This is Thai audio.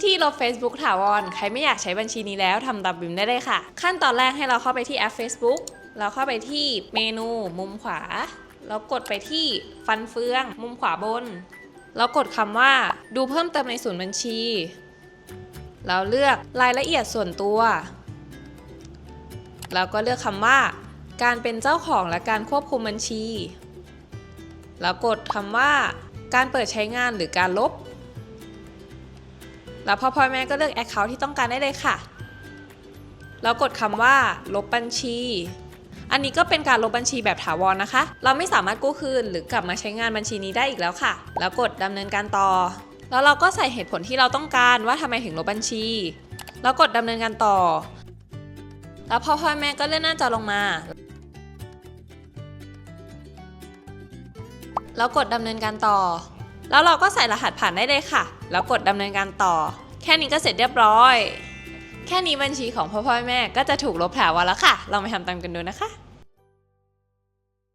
วิธีลบ Facebook ถาวร ใครไม่อยากใช้บัญชีนี้แล้วทำตามบิมได้เลยค่ะ ขั้นตอนแรกให้เราเข้าไปที่แอป Facebook เราเข้าไปที่เมนูมุมขวาแล้วกดไปที่ฟันเฟือง มุมขวาบนแล้วกดคำว่าดูเพิ่มเติมในศูนย์บัญชีแล้วเลือกรายละเอียดส่วนตัวแล้วก็เลือกคำว่า การเป็นเจ้าของและการควบคุมบัญชีแล้วกดคำว่า การเปิดใช้งานหรือการลบ แล้วพ่อพ่อแม่ก็เลือก Account ที่ต้องการได้เลยค่ะ แล้วกดคำว่า ลบบัญชี อันนี้ก็เป็นการลบบัญชีแบบถาวรนะคะ เราไม่สามารถกู้คืนหรือกลับมาใช้งานบัญชีนี้ได้อีกแล้วค่ะ แล้วกดดำเนินการต่อ แล้วเราก็ใส่เหตุผลที่เราต้องการว่าทำไมถึงลบบัญชี แล้วกดดำเนินการต่อ แล้วพ่อพ่อแม่ก็เลื่อนหน้าจอลงมาแล้วกดดำเนินการต่อ แล้วเราก็ใส่รหัสผ่านได้เลยค่ะ แล้วกดดำเนินการต่อ แค่นี้ก็เสร็จเรียบร้อย แค่นี้บัญชีของพ่อพ่อแม่ก็จะถูกลบแผลวรแล้วค่ะ เราไปทำตามกันดูนะคะ